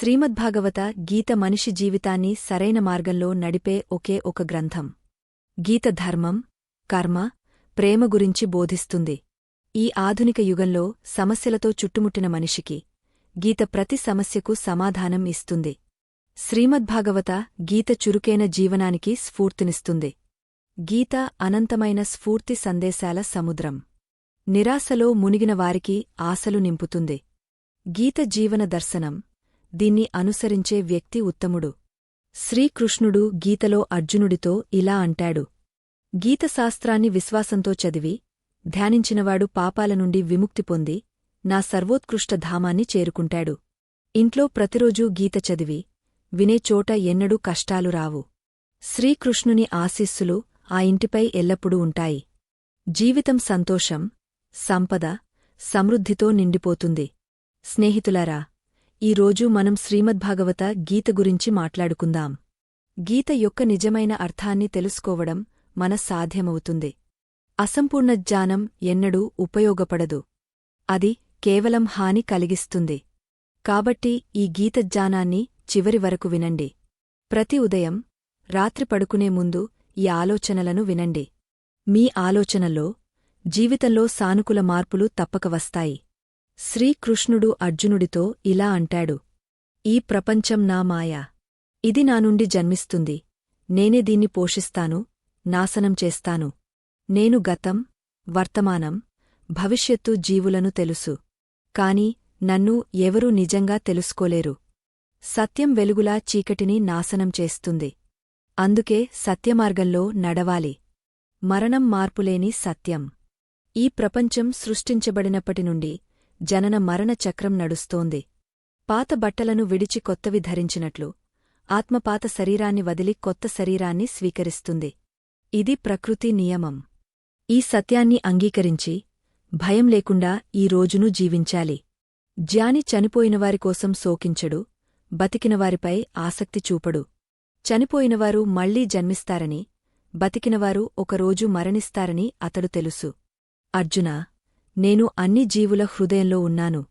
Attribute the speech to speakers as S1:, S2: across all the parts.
S1: శ్రీమద్భాగవత గీత మనిషి జీవితాన్ని సరైన మార్గంలో నడిపే ఒకే ఒక గ్రంథం. గీత ధర్మం కర్మ ప్రేమ గురించి బోధిస్తుంది. ఈ ఆధునిక యుగంలో సమస్యలతో చుట్టుముట్టిన మనిషికి గీత ప్రతి సమస్యకు సమాధానం ఇస్తుంది. శ్రీమద్భాగవత గీత చురుకైన జీవనానికి స్ఫూర్తినిస్తుంది. గీత అనంతమైన స్ఫూర్తి సందేశాల సముద్రం. నిరాశలో మునిగిన వారికి ఆశలు నింపుతుంది. గీత జీవన దర్శనం. దీన్ని అనుసరించే వ్యక్తి ఉత్తముడు. శ్రీకృష్ణుడు గీతలో అర్జునుడితో ఇలా అంటాడు. గీతశాస్త్రాన్ని విశ్వాసంతో చదివి ధ్యానించినవాడు పాపాల నుండి విముక్తి పొంది నా సర్వోత్కృష్ట ధామాన్ని చేరుకుంటాడు. ఇంట్లో ప్రతిరోజూ గీత చదివి వినే చోట ఎన్నడూ కష్టాలు రావు. శ్రీకృష్ణుని ఆశీస్సులు ఆ ఇంటిపై ఎల్లప్పుడూ ఉంటాయి. జీవితం సంతోషం సంపద సమృద్ధితో నిండిపోతుంది. స్నేహితులారా ఈరోజు మనం శ్రీమద్భాగవత గీత గురించి మాట్లాడుకుందాం. గీత యొక్క నిజమైన అర్థాన్ని తెలుసుకోవడం మన సాధ్యమవుతుంది అసంపూర్ణ జ్ఞానం ఎన్నడూ ఉపయోగపడదు. అది కేవలం హాని కలిగిస్తుంది. కాబట్టి ఈ గీత జ్ఞానాన్ని చివరి వరకు వినండి. ప్రతి ఉదయం రాత్రి పడుకునే ముందు ఈ ఆలోచనలను వినండి. మీ ఆలోచనల్లో జీవితంలో సానుకూల మార్పులు తప్పక వస్తాయి. శ్రీకృష్ణుడు అర్జునుడితో ఇలా అంటాడు ఈ ప్రపంచం నా మాయ. ఇది నా నుండి జన్మిస్తుంది. నేనే దీన్ని పోషిస్తాను నాశనం చేస్తాను. నేను గతం వర్తమానం భవిష్యత్తు జీవులను తెలుసు. కాని నన్ను ఎవరూ నిజంగా తెలుసుకోలేరు. సత్యం వెలుగులా చీకటిని నాశనం చేస్తుంది. అందుకే సత్యమార్గంలో నడవాలి. మరణం మార్పులేని సత్యం. ఈ ప్రపంచం సృష్టించబడినప్పటి నుండి జనన మరణ చక్రం నడుస్తోంది. పాత బట్టలను విడిచి కొత్తవి ధరించినట్లు ఆత్మపాత శరీరాన్ని వదిలి కొత్త శరీరాన్ని స్వీకరిస్తుంది. ఇది ప్రకృతి నియమం. ఈ సత్యాన్ని అంగీకరించి భయం లేకుండా ఈ రోజును జీవించాలి. జ్యాని చనిపోయినవారికోసం శోకించడు బతికినవారిపై ఆసక్తి చూపడు. చనిపోయినవారు మళ్ళీ జన్మిస్తారని బతికినవారు ఒకరోజు మరణిస్తారని అతడు తెలుసు. అర్జునా నేను అన్ని జీవుల హృదయంలో ఉన్నాను.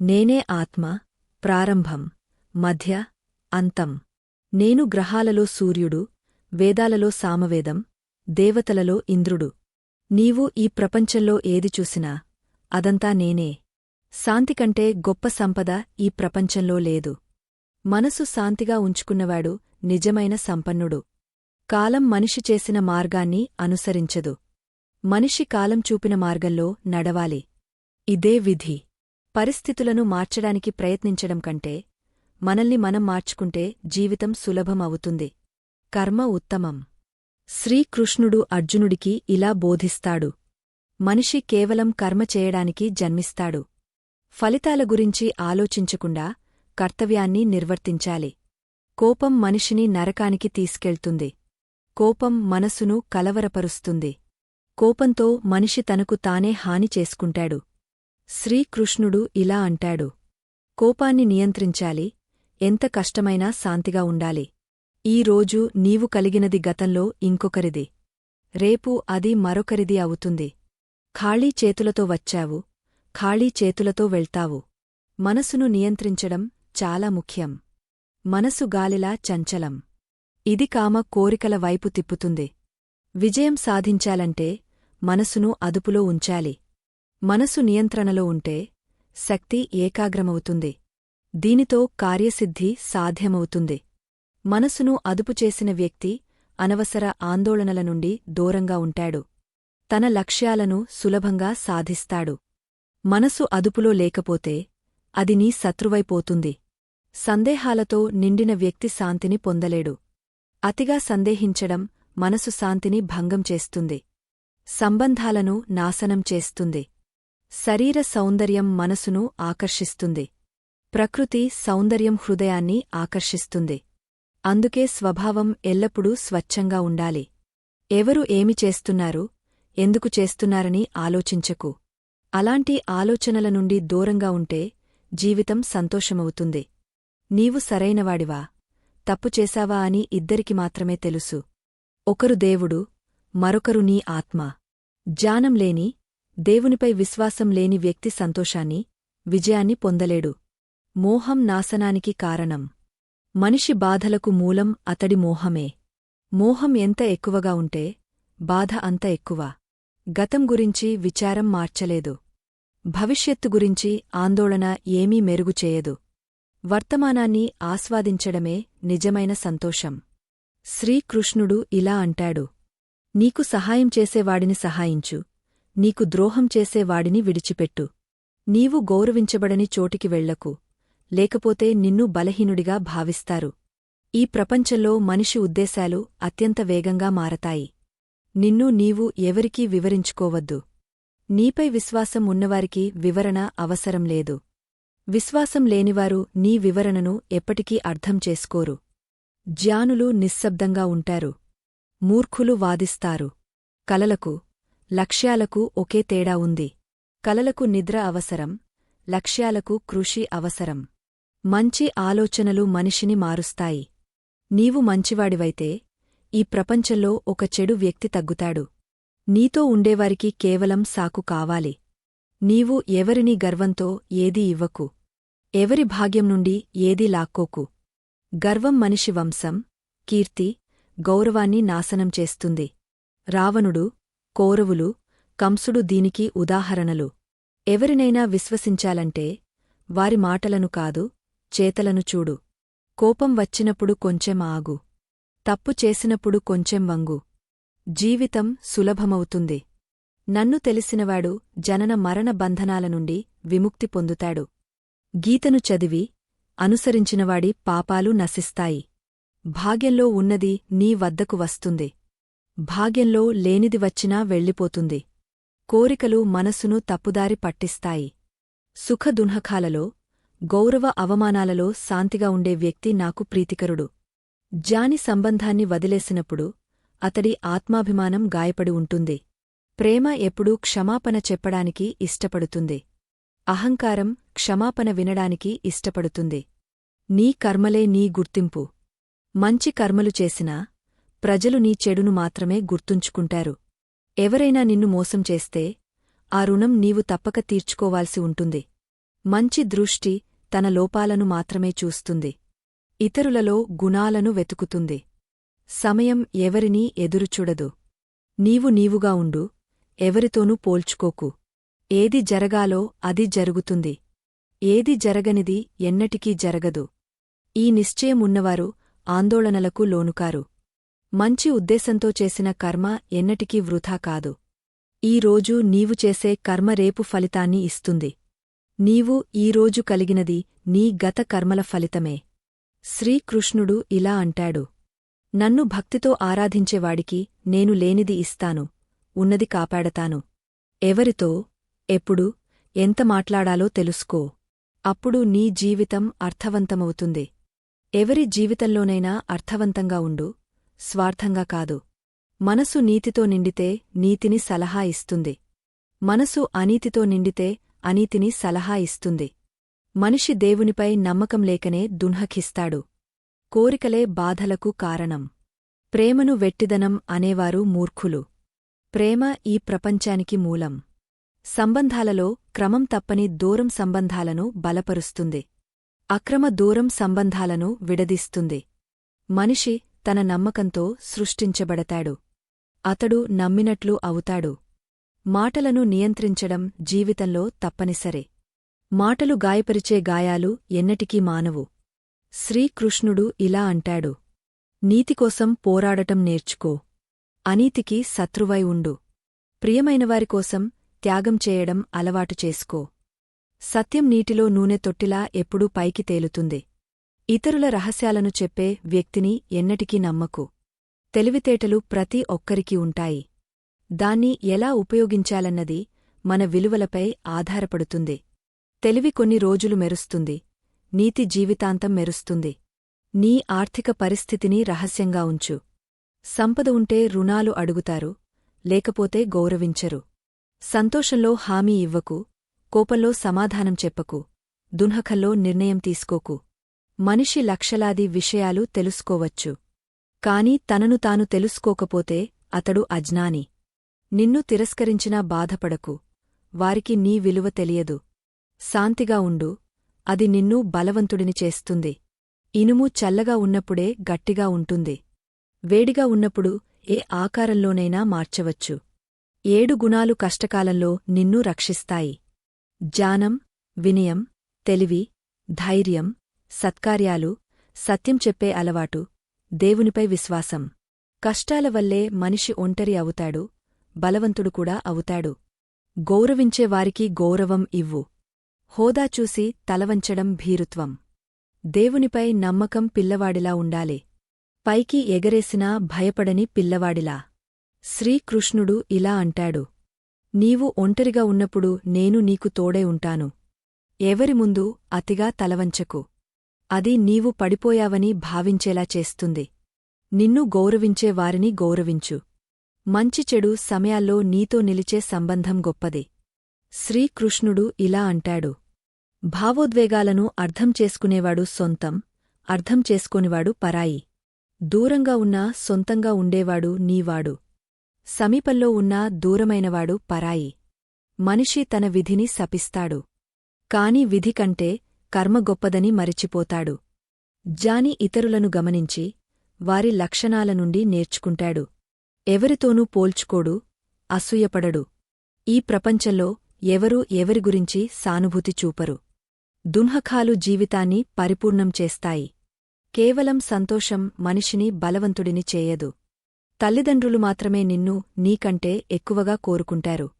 S1: నేనే ఆత్మ ప్రారంభం మధ్య అంతం. నేను గ్రహాలలో సూర్యుడు వేదాలలో సామవేదం దేవతలలో ఇంద్రుడు. నీవు ఈ ప్రపంచంలో ఏది చూసినా అదంతా నేనే. శాంతికంటే గొప్ప సంపద ఈ ప్రపంచంలో లేదు. మనసు శాంతిగా ఉంచుకున్నవాడు నిజమైన సంపన్నుడు. కాలం మనిషి చేసిన మార్గాన్ని అనుసరించదు. మనిషి కాలం చూపిన మార్గంలో నడవాలి. ఇదే విధి. పరిస్థితులను మార్చడానికి ప్రయత్నించడం కంటే మనల్ని మనం మార్చుకుంటే జీవితం సులభం అవుతుంది. కర్మ ఉత్తమం. శ్రీకృష్ణుడు అర్జునుడికి ఇలా బోధిస్తాడు. మనిషి కేవలం కర్మ చేయడానికి జన్మిస్తాడు. ఫలితాల గురించి ఆలోచించకుండా కర్తవ్యాన్ని నిర్వర్తించాలి. కోపం మనిషిని నరకానికి తీసుకెళ్తుంది. కోపం మనసును కలవరపరుస్తుంది. కోపంతో మనిషి తనకు తానే హాని చేసుకుంటాడు. శ్రీకృష్ణుడు ఇలా అంటాడు. కోపాన్ని నియంత్రించాలి ఎంత కష్టమైనా శాంతిగా ఉండాలి. ఈ రోజు నీవు కలిగినది గతంలో ఇంకొకరిది. రేపు అది మరొకరిది అవుతుంది. ఖాళీ చేతులతో వచ్చావు ఖాళీ చేతులతో వెళ్తావు. మనసును నియంత్రించడం చాలా ముఖ్యం. మనసు గాలిలా చంచలం. ఇది కామ కోరికల వైపు తిప్పుతుంది. విజయం సాధించాలంటే మనసును అదుపులో ఉంచాలి. మనసు నియంత్రణలో ఉంటే శక్తి ఏకాగ్రమవుతుంది. దీనితో కార్యసిద్ధి సాధ్యమవుతుంది. మనసును అదుపుచేసిన వ్యక్తి అనవసర ఆందోళనల నుండి దూరంగా ఉంటాడు. తన లక్ష్యాలను సులభంగా సాధిస్తాడు. మనసు అదుపులో లేకపోతే అది నీ శత్రువైపోతుంది. సందేహాలతో నిండిన వ్యక్తి శాంతిని పొందలేడు. అతిగా సందేహించడం మనసు శాంతిని భంగం చేస్తుంది. సంబంధాలను నాశనం చేస్తుంది. శరీర సౌందర్యం మనసును ఆకర్షిస్తుంది. ప్రకృతి సౌందర్యం హృదయాన్ని ఆకర్షిస్తుంది. అందుకే స్వభావం ఎల్లప్పుడూ స్వచ్ఛంగా ఉండాలి. ఎవరు ఏమి చేస్తున్నారు ఎందుకు చేస్తున్నారని ఆలోచించకు. అలాంటి ఆలోచనల నుండి దూరంగా ఉంటే జీవితం సంతోషమవుతుంది. నీవు సరైనవాడివా తప్పు చేశావా అని ఇద్దరికి మాత్రమే తెలుసు. ఒకరు దేవుడు మరొకరు నీ ఆత్మ. జ్ఞానం లేని దేవునిపై విశ్వాసం లేని వ్యక్తి సంతోషాన్ని విజయాన్ని పొందలేడు. మోహం నాశనానికి కారణం. మనిషి బాధలకు మూలం అతడి మోహమే. మోహం ఎంత ఎక్కువగా ఉంటే బాధ అంత ఎక్కువ. గతం గురించి విచారం మార్చలేదు. భవిష్యత్తు గురించి ఆందోళన ఏమీ మెరుగుచేయదు వర్తమానాన్ని ఆస్వాదించడమే నిజమైన సంతోషం. శ్రీకృష్ణుడు ఇలా అంటాడు. నీకు సహాయం చేసేవాడిని సహాయించు. నీకు ద్రోహం చేసేవాడిని విడిచిపెట్టు. నీవు గౌరవించబడని చోటికి వెళ్ళకు లేకపోతే నిన్ను బలహీనుడిగా భావిస్తారు. ఈ ప్రపంచంలో మనిషి ఉద్దేశాలు అత్యంత వేగంగా మారతాయి. నిన్ను నీవు ఎవరికీ వివరించుకోవద్దు. నీపై విశ్వాసం ఉన్నవారికి వివరణ అవసరం లేదు. విశ్వాసం లేనివారు నీ వివరణను ఎప్పటికీ అర్థం చేసుకోరు. జ్ఞానులు నిశ్శబ్దంగా ఉంటారు. మూర్ఖులు వాదిస్తారు. కలలకు లక్ష్యాలకు ఒకే తేడా ఉంది. కలలకు నిద్ర అవసరం లక్ష్యాలకు కృషి అవసరం. మంచి ఆలోచనలు మనిషిని మారుస్తాయి. నీవు మంచివాడివైతే ఈ ప్రపంచంలో ఒక చెడు వ్యక్తి తగ్గుతాడు. నీతో ఉండేవారికి కేవలం సాకు కావాలి. నీవు ఎవరినీ గర్వంతో ఏదీ ఇవ్వకు. ఎవరి భాగ్యం నుండి ఏదీ లాక్కోకు. గర్వం మనిషి వంశం కీర్తి గౌరవాన్ని నాశనం చేస్తుంది. రావణుడు కౌరవులు కంసుడు దీనికి ఉదాహరణలు. ఎవరినైనా విశ్వసించాలంటే వారి మాటలను కాదు చేతలను చూడు. కోపం వచ్చినప్పుడు కొంచెం ఆగు. తప్పు చేసినప్పుడు కొంచెం వంగు. జీవితం సులభమవుతుంది. నన్ను తెలిసినవాడు జనన మరణ బంధనాల నుండి విముక్తి పొందుతాడు. గీతను చదివి అనుసరించినవాడి పాపాలు నశిస్తాయి. భాగ్యంలో ఉన్నది నీ వద్దకు వస్తుంది. భాగ్యంలో లేనిది వచ్చినా వెళ్ళిపోతుంది. కోరికలు మనసును తప్పుదారి పట్టిస్తాయి. సుఖదున్హకాలలో గౌరవ అవమానాలలో శాంతిగా ఉండే వ్యక్తి నాకు ప్రీతికరుడు. జాని సంబంధాన్ని వదిలేసినప్పుడు అతడి ఆత్మాభిమానం గాయపడి ఉంటుంది. ప్రేమ ఎప్పుడూ క్షమాపణ చెప్పడానికి ఇష్టపడుతుంది. అహంకారం క్షమాపణ వినడానికి ఇష్టపడుతుంది. నీ కర్మలే నీ గుర్తింపు. మంచి కర్మలు చేసినా ప్రజలు నీ చెడును మాత్రమే గుర్తుంచుకుంటారు. ఎవరైనా నిన్ను మోసం చేస్తే ఆ రుణం నీవు తప్పక తీర్చుకోవాల్సి ఉంటుంది. మంచి దృష్టి తన లోపాలను మాత్రమే చూస్తుంది. ఇతరులలో గుణాలను వెతుకుతుంది. సమయం ఎవరినీ ఎదురుచూడదు నీవు నీవుగా ఉండు ఎవరితోనూ పోల్చుకోకు. ఏది జరగాలో అది జరుగుతుంది. ఏది జరగనిది ఎన్నటికీ జరగదు. ఈ నిశ్చయం ఉన్నవారు ఆందోళనలకు లోనుకారు. మంచి ఉద్దేశంతో చేసిన కర్మ ఎన్నటికీ వృథా కాదు. ఈ రోజు నీవు చేసే కర్మ రేపు ఫలితాన్ని ఇస్తుంది. నీవు ఈరోజు కలిగినది నీ గత కర్మల ఫలితమే. శ్రీకృష్ణుడు ఇలా అంటాడు. నన్ను భక్తితో ఆరాధించేవాడికి నేను లేనిది ఇస్తాను ఉన్నది కాపాడతాను. ఎవరితో ఎప్పుడు ఎంత మాట్లాడాలో తెలుసుకో. అప్పుడు నీ జీవితం అర్థవంతమవుతుంది. ఎవరి జీవితంలోనైనా అర్థవంతంగా ఉండు స్వార్థంగా కాదు. మనసు నీతితో నిండితే నీతిని సలహా ఇస్తుంది. మనసు అనీతితో నిండితే అనీతిని సలహా ఇస్తుంది. మనిషి దేవునిపై నమ్మకం లేకనే దున్హకిస్తాడు. కోరికలే బాధలకు కారణం. ప్రేమను వెట్టిదనం అనేవారు మూర్ఖులు. ప్రేమ ఈ ప్రపంచానికి మూలం. సంబంధాలలో క్రమం తప్పని దూరం సంబంధాలను బలపరుస్తుంది. అక్రమ దూరం సంబంధాలను విడదీస్తుంది. మనిషి తన నమ్మకంతో సృష్టించబడతాడు. అతడు నమ్మినట్లు అవుతాడు. మాటలను నియంత్రించడం జీవితంలో తప్పనిసరే. మాటలు గాయపరిచే గాయాలు ఎన్నటికీ మానవు. శ్రీకృష్ణుడు ఇలా అంటాడు. నీతికోసం పోరాడటం నేర్చుకో. అనీతికి శత్రువై ఉండు. ప్రియమైనవారికోసం త్యాగం చేయడం అలవాటు చేసుకో. సత్యం నీటిలో నూనె తొట్టిలా ఎప్పుడూ పైకి తేలుతుంది. ఇతరుల రహస్యాలను చెప్పే వ్యక్తిని ఎన్నటికీ నమ్మకు. తెలివితేటలు ప్రతి ఒక్కరికి ఉంటాయి. దాన్ని ఎలా ఉపయోగించాలన్నది మన విలువలపై ఆధారపడుతుంది. తెలివి కొన్ని రోజులు మెరుస్తుంది. నీతి జీవితాంతం మెరుస్తుంది. నీ ఆర్థిక పరిస్థితిని రహస్యంగా ఉంచు. సంపద ఉంటే రుణాలు అడుగుతారు లేకపోతే గౌరవించరు. సంతోషంలో హామీ ఇవ్వకు కోపంలో సమాధానం చెప్పకు. దున్హకల్లో నిర్ణయం తీసుకోకు. మనిషి లక్షలాది విషయాలు తెలుసుకోవచ్చు. కాని తనను తాను తెలుసుకోకపోతే అతడు అజ్ఞాని. నిన్ను తిరస్కరించినా బాధపడకు. వారికి నీ విలువ తెలియదు. శాంతిగా ఉండు. అది నిన్ను బలవంతుడిని చేస్తుంది. ఇనుము చల్లగా ఉన్నప్పుడే గట్టిగా ఉంటుంది. వేడిగా ఉన్నప్పుడు ఏ ఆకారంలోనైనా మార్చవచ్చు. ఏడు గుణాలు కష్టకాలంలో నిన్ను రక్షిస్తాయి. జానం వినయం తెలివి ధైర్యం సత్కార్యాలు సత్యం చెప్పే అలవాటు దేవునిపై విశ్వాసం. కష్టాల వల్లే మనిషి ఒంటరి అవుతాడు బలవంతుడు కూడా అవుతాడు. గౌరవించే వారికి గౌరవం ఇవ్వు. హోదా చూసి తలవంచడం భీరుత్వం. దేవునిపై నమ్మకం పిల్లవాడిలా ఉండాలి. పైకి ఎగరేసినా భయపడని పిల్లవాడిలా. శ్రీకృష్ణుడు ఇలా అంటాడు. నీవు ఒంటరిగా ఉన్నప్పుడు నేను నీకు తోడై ఉంటాను. ఎవరి ముందు అతిగా తలవంచకు. అది నీవు పడిపోయావని భావించేలా చేస్తుంది. నిన్ను గౌరవించే వారిని గౌరవించు. మంచి చెడు సమయాల్లో నీతో నిలిచే సంబంధం గొప్పది. శ్రీకృష్ణుడు ఇలా అంటాడు. భావోద్వేగాలను అర్థం చేసుకునేవాడు సొంతం అర్థం చేసుకోనివాడు పరాయి. దూరంగా ఉన్నా సొంతంగా ఉండేవాడు నీవాడు. సమీపంలో ఉన్నా దూరమైనవాడు పరాయి. మనిషి తన విధిని శపిస్తాడు. కాని విధి కంటే కర్మ గొప్పదని మరిచిపోతాడు. జాని ఇతరులను గమనించి వారి లక్షణాల నుండి నేర్చుకుంటాడు. ఎవరితోనూ పోల్చుకోడు అసూయపడడు. ఈ ప్రపంచంలో ఎవరూ ఎవరి గురించి సానుభూతి చూపరు. దున్హఖాలు జీవితాన్ని పరిపూర్ణం చేస్తాయి. కేవలం సంతోషం మనిషిని బలవంతుడిని చేయదు. తల్లిదండ్రులు మాత్రమే నిన్ను నీకంటే ఎక్కువగా కోరుకుంటారు.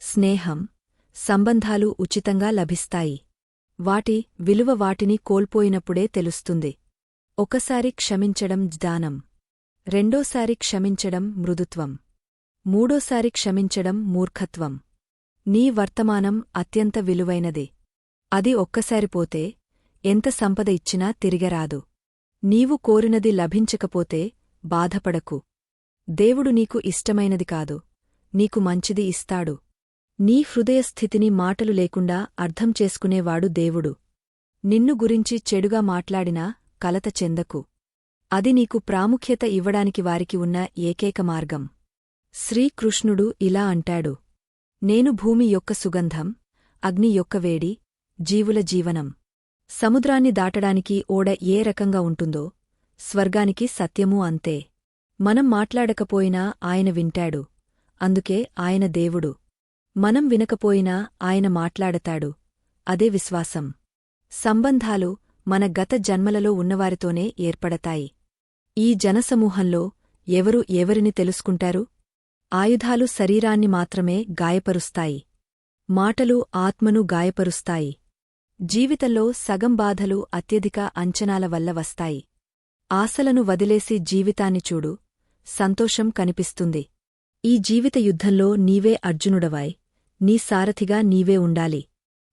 S1: స్నేహం సంబంధాలు ఉచితంగా లభిస్తాయి. వాటి విలువ వాటిని కోల్పోయినప్పుడే తెలుస్తుంది. ఒకసారి క్షమించడం జ్ఞానం. రెండోసారి క్షమించడం మృదుత్వం. మూడోసారి క్షమించడం మూర్ఖత్వం. నీ వర్తమానం అత్యంత విలువైనది. అది ఒక్కసారిపోతే ఎంత సంపద ఇచ్చినా తిరిగరాదు. నీవు కోరినది లభించకపోతే బాధపడకు. దేవుడు నీకు ఇష్టమైనది కాదు. నీకు మంచిది ఇస్తాడు. నీ హృదయస్థితిని మాటలు లేకుండా అర్థం చేసుకునేవాడు దేవుడు. నిన్ను గురించి చెడుగా మాట్లాడినా కలత చెందకు. అది నీకు ప్రాముఖ్యత ఇవ్వడానికి వారికి ఉన్న ఏకైక మార్గం. శ్రీకృష్ణుడు ఇలా అంటాడు. నేను భూమి యొక్క సుగంధం అగ్ని యొక్క వేడి జీవుల జీవనం. సముద్రాన్ని దాటడానికి ఓడ ఏ రకంగా ఉంటుందో స్వర్గానికి సత్యమూ అంతే. మనం మాట్లాడకపోయినా ఆయన వింటాడు. అందుకే ఆయన దేవుడు. మనం వినకపోయినా ఆయన మాట్లాడతాడు. అదే విశ్వాసం. సంబంధాలు మన గత జన్మలలో ఉన్నవారితోనే ఏర్పడతాయి. ఈ జనసమూహంలో ఎవరు ఎవరిని తెలుసుకుంటారు? ఆయుధాలు శరీరాన్ని మాత్రమే గాయపరుస్తాయి. మాటలు ఆత్మను గాయపరుస్తాయి. జీవితంలో సగం బాధలు అత్యధిక అంచనాల వల్ల వస్తాయి. ఆశలను వదిలేసి జీవితాన్ని చూడు. సంతోషం కనిపిస్తుంది. ఈ జీవిత యుద్ధంలో నీవే అర్జునుడవాయ్. నీ సారథిగా నీవే ఉండాలి.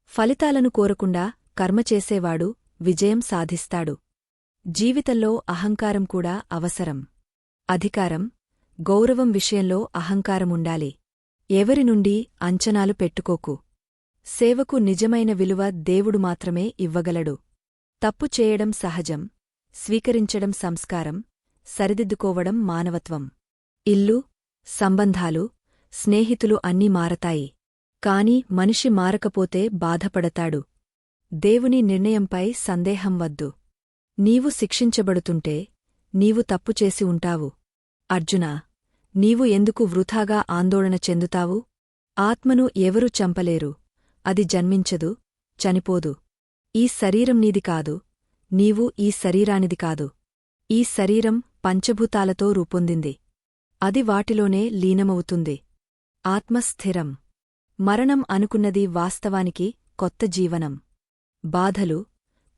S1: ఫలితాలను కోరకుండా కర్మచేసేవాడు విజయం సాధిస్తాడు. జీవితంలో అహంకారం కూడా అవసరం. అధికారం గౌరవం విషయంలో అహంకారముండాలి ఎవరి నుండి అంచనాలు పెట్టుకోకు. సేవకు నిజమైన విలువ దేవుడు మాత్రమే ఇవ్వగలడు. తప్పు చేయడం సహజం. స్వీకరించడం సంస్కారం. సరిదిద్దుకోవడం మానవత్వం. ఇల్లు సంబంధాలు స్నేహితులు అన్నీ మారతాయి. కాని మనిషి మారకపోతే బాధపడతాడు. దేవుని నిర్ణయంపై సందేహం వద్దు. నీవు శిక్షించబడుతుంటే నీవు తప్పుచేసి ఉంటావు. అర్జునా నీవు ఎందుకు వృథాగా ఆందోళన చెందుతావు? ఆత్మను ఎవరూ చంపలేరు. అది జన్మించదు చనిపోదు. ఈ శరీరం నీది కాదు. నీవు ఈ శరీరానిది కాదు. ఈ శరీరం పంచభూతాలతో రూపొందింది. అది వాటిలోనే లీనమవుతుంది. ఆత్మస్థిరం మరణం అనుకున్నది వాస్తవానికి కొత్త జీవనం. బాధలు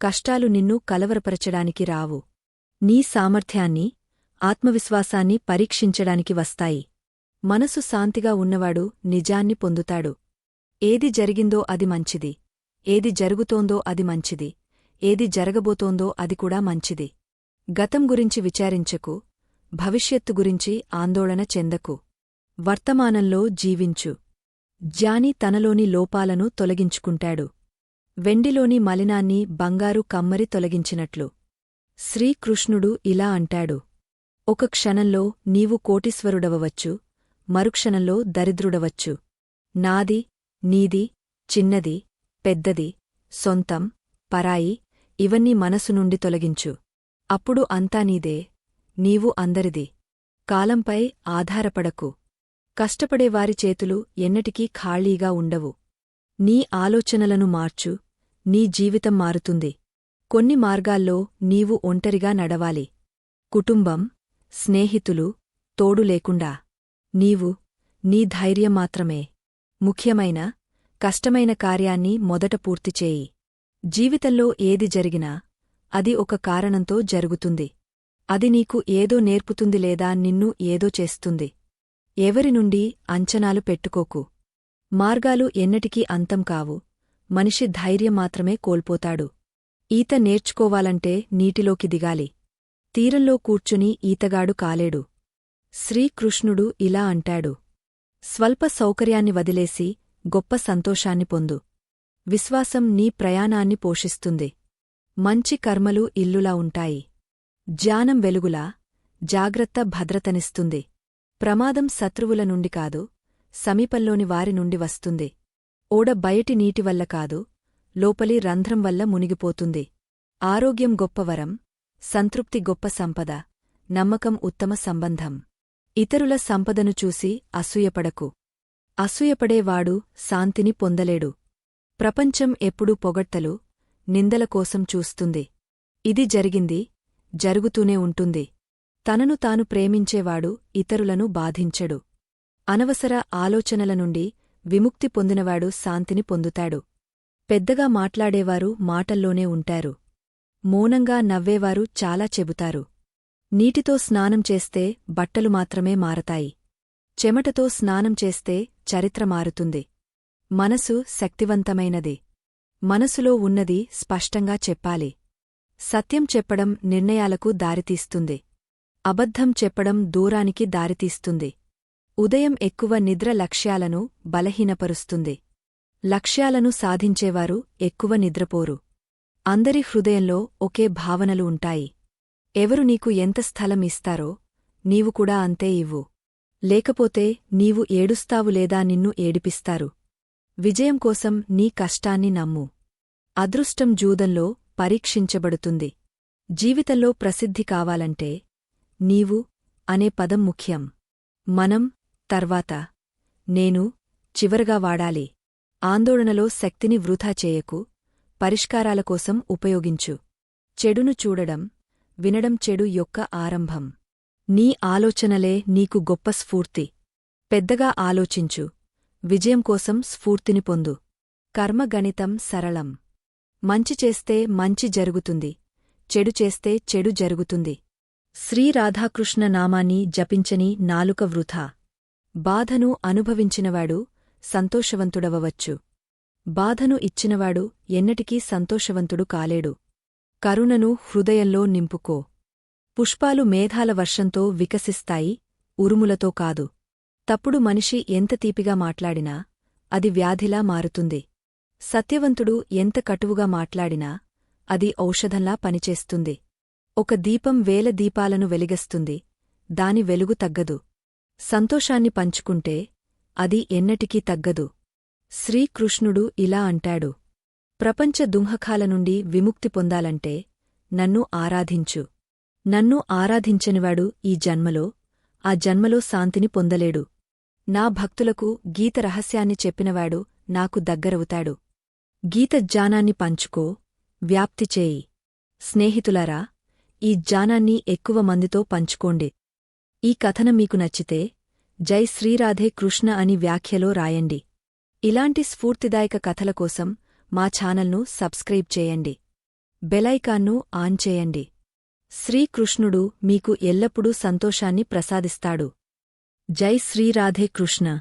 S1: కష్టాలు నిన్ను కలవరపరచడానికి రావు. నీ సామర్థ్యాన్ని ఆత్మవిశ్వాసాన్ని పరీక్షించడానికి వస్తాయి. మనసు శాంతిగా ఉన్నవాడు నిజాన్ని పొందుతాడు. ఏది జరిగిందో అది మంచిది. ఏది జరుగుతోందో అది మంచిది. ఏది జరగబోతోందో అది కూడా మంచిది. గతం గురించి విచారించకు భవిష్యత్తు గురించి ఆందోళన చెందకు. వర్తమానంలో జీవించు. జ్ఞాని తనలోని లోపాలను తొలగించుకుంటాడు. వెండిలోని మలినాన్ని బంగారు కమ్మరి తొలగించినట్లు. శ్రీకృష్ణుడు ఇలా అంటాడు. ఒక క్షణంలో నీవు కోటీశ్వరుడవవచ్చు మరుక్షణంలో దరిద్రుడవచ్చు. నాది నీది చిన్నది పెద్దది సొంతం పరాయి ఇవన్నీ మనసు నుండి తొలగించు. అప్పుడు అంతా నీదే నీవు అందరిది. కాలంపై ఆధారపడకు. కష్టపడేవారి చేతులు ఎన్నటికీ ఖాళీగా ఉండవు. నీ ఆలోచనలను మార్చు నీ జీవితం మారుతుంది. కొన్ని మార్గాల్లో నీవు ఒంటరిగా నడవాలి. కుటుంబం స్నేహితులు తోడు లేకుండా. నీవు నీ ధైర్యం మాత్రమే. ముఖ్యమైన కష్టమైన కార్యాన్ని మొదట పూర్తిచేయి జీవితంలో ఏది జరిగినా అది ఒక కారణంతో జరుగుతుంది. అది నీకు ఏదో నేర్పుతుంది లేదా నిన్ను ఏదో చేస్తుంది. ఎవరి నుండి అంచనాలు పెట్టుకోకు. మార్గాలు ఎన్నటికీ అంతం కావు. మనిషి ధైర్యం మాత్రమే కోల్పోతాడు. ఈత నేర్చుకోవాలంటే నీటిలోకి దిగాలి. తీరంలో కూర్చుని ఈతగాడు కాలేడు. శ్రీకృష్ణుడు ఇలా అంటాడు. స్వల్ప సౌకర్యాన్ని వదిలేసి గొప్ప సంతోషాన్ని పొందు. విశ్వాసం నీ ప్రయాణాన్ని పోషిస్తుంది. మంచి కర్మలు ఇల్లులా ఉంటాయి. జ్ఞానం వెలుగులా జాగ్రత్త భద్రతనిస్తుంది. ప్రమాదం శత్రువుల నుండి కాదు సమీపంలోని వారి నుండి వస్తుంది. ఓడ బయటి నీటివల్ల కాదు లోపలి రంధ్రం వల్ల మునిగిపోతుంది. ఆరోగ్యం గొప్పవరం సంతృప్తి గొప్ప సంపద నమ్మకం ఉత్తమ సంబంధం. ఇతరుల సంపదను చూసి అసూయపడకు. అసూయపడేవాడు శాంతిని పొందలేడు. ప్రపంచం ఎప్పుడూ పొగడ్తలు నిందల కోసం చూస్తుంది. ఇది జరిగింది జరుగుతూనే ఉంటుంది. తనను తాను ప్రేమించేవాడు ఇతరులను బాధించడు. అనవసర ఆలోచనల నుండి విముక్తి పొందినవాడు శాంతిని పొందుతాడు. పెద్దగా మాట్లాడేవారు మాటల్లోనే ఉంటారు. మౌనంగా నవ్వేవారు చాలా చెబుతారు. నీటితో స్నానం చేస్తే బట్టలు మాత్రమే మారతాయి. చెమటతో స్నానం చేస్తే చరిత్ర మారుతుంది. మనసు శక్తివంతమైనది. మనసులో ఉన్నది స్పష్టంగా చెప్పాలి. సత్యం చెప్పడం నిర్ణయాలకు దారితీస్తుంది. అబద్ధం చెప్పడం దూరానికి దారితీస్తుంది. ఉదయం ఎక్కువ నిద్ర లక్ష్యాలను బలహీనపరుస్తుంది. లక్ష్యాలను సాధించేవారు ఎక్కువ నిద్రపోరు. అందరి హృదయంలో ఒకే భావనలు ఉంటాయి. ఎవరు నీకు ఎంత స్థలం ఇస్తారో నీవు కూడా అంతే ఇవ్వు. లేకపోతే నీవు ఏడుస్తావు లేదా నిన్ను ఏడిపిస్తారు. విజయం కోసం నీ కష్టాన్ని నమ్ము. అదృష్టం జూదంలో పరీక్షించబడుతుంది. జీవితంలో ప్రసిద్ధి కావాలంటే నీవు అనే పదం ముఖ్యం. మనం తర్వాత నేను చివరగా వాడాలి. ఆందోళనలో శక్తిని వృధా చేయకు పరిష్కారాల కోసం ఉపయోగించు. చెడును చూడడం వినడం చెడు యొక్క ఆరంభం. నీ ఆలోచనలే నీకు గొప్ప స్ఫూర్తి. పెద్దగా ఆలోచించు విజయం కోసం స్ఫూర్తిని పొందు. కర్మగణితం సరళం. మంచి చేస్తే మంచి జరుగుతుంది చెడు చేస్తే చెడు జరుగుతుంది. శ్రీరాధాకృష్ణ నామాన్ని జపించని నాలుక వృథా బాధను అనుభవించినవాడు సంతోషవంతుడవవచ్చు. బాధను ఇచ్చినవాడు ఎన్నటికీ సంతోషవంతుడు కాలేడు. కరుణను హృదయంలో నింపుకో. పుష్పాలు మేధాల వర్షంతో వికసిస్తాయి ఉరుములతో కాదు. తప్పుడు మనిషి ఎంత తీపిగా మాట్లాడినా అది వ్యాధిలా మారుతుంది. సత్యవంతుడు ఎంత కటువుగా మాట్లాడినా అది ఔషధంలా పనిచేస్తుంది. ఒక దీపం వేల దీపాలను వెలిగస్తుంది. దాని వెలుగు తగ్గదు. సంతోషాన్ని పంచుకుంటే అది ఎన్నటికీ తగ్గదు. శ్రీకృష్ణుడు ఇలా అంటాడు. ప్రపంచ దుంహకాల నుండి విముక్తి పొందాలంటే నన్ను ఆరాధించు. నన్ను ఆరాధించనివాడు ఈ జన్మలో ఆ జన్మలో శాంతిని పొందలేడు. నా భక్తులకు గీత రహస్యాన్ని చెప్పినవాడు నాకు దగ్గరవుతాడు. గీత జ్ఞానాన్ని పంచుకో వ్యాప్తి చేయి. స్నేహితులారా ఈ జ్ఞానాన్ని ఎక్కువ మందితో పంచుకోండి. ఈ కథనం మీకు నచ్చితే జై శ్రీరాధే కృష్ణ అని వ్యాఖ్యలో రాయండి. ఇలాంటి స్ఫూర్తిదాయక కథల కోసం మా ఛానల్ను సబ్స్క్రైబ్ చేయండి. బెలైకాన్ను ఆన్ చేయండి. శ్రీకృష్ణుడు మీకు ఎల్లప్పుడూ సంతోషాన్ని ప్రసాదిస్తాడు. జై శ్రీరాధే కృష్ణ.